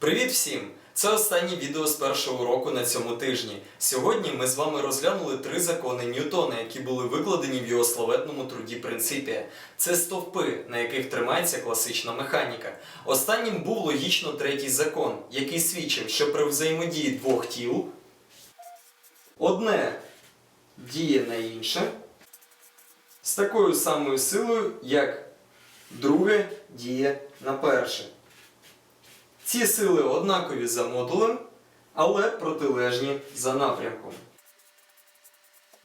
Привіт всім! Це останнє відео з першого уроку на цьому тижні. Сьогодні ми з вами розглянули три закони Ньютона, які були викладені в його славетному труді Принципія. Це стовпи, на яких тримається класична механіка. Останнім був логічно третій закон, який свідчив, що при взаємодії двох тіл одне діє на інше з такою самою силою, як друге діє на перше. Ці сили однакові за модулем, але протилежні за напрямком.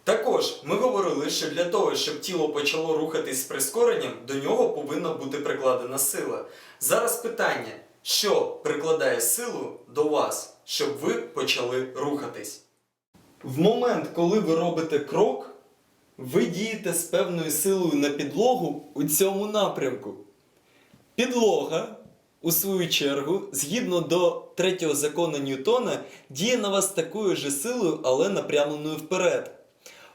Також ми говорили, що для того, щоб тіло почало рухатись з прискоренням, до нього повинна бути прикладена сила. Зараз питання, що прикладає силу до вас, щоб ви почали рухатись? В момент, коли ви робите крок, ви дієте з певною силою на підлогу у цьому напрямку. Підлога, у свою чергу, згідно до третього закону Ньютона, діє на вас такою же силою, але напрямленою вперед.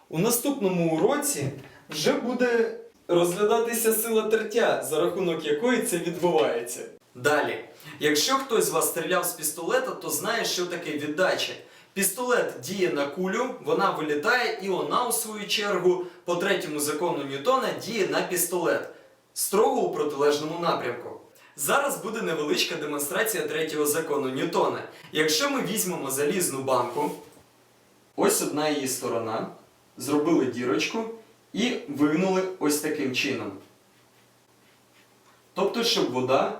У наступному уроці вже буде розглядатися сила тертя, за рахунок якої це відбувається. Далі, якщо хтось з вас стріляв з пістолета, то знає, що таке віддача. Пістолет діє на кулю, вона вилітає, і вона, у свою чергу, по третьому закону Ньютона діє на пістолет строго у протилежному напрямку. Зараз буде невеличка демонстрація третього закону Ньютона. Якщо ми візьмемо залізну банку, ось одна її сторона, зробили дірочку і вигнули ось таким чином. Тобто, щоб вода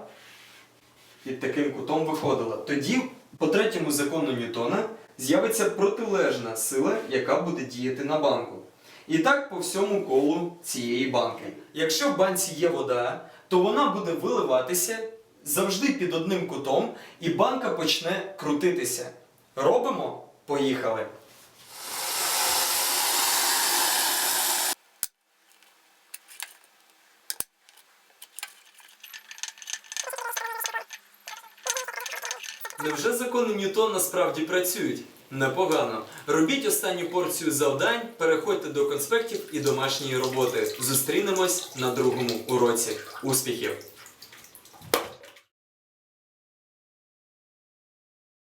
під таким кутом виходила. Тоді, по третьому закону Ньютона, з'явиться протилежна сила, яка буде діяти на банку. І так по всьому колу цієї банки. Якщо в банці є вода, то вона буде виливатися завжди під одним кутом, і банка почне крутитися. Робимо? Поїхали! Невже закони Ньютона справді працюють? Непогано. Робіть останню порцію завдань, переходьте до конспектів і домашньої роботи. Зустрінемось на другому уроці. Успіхів!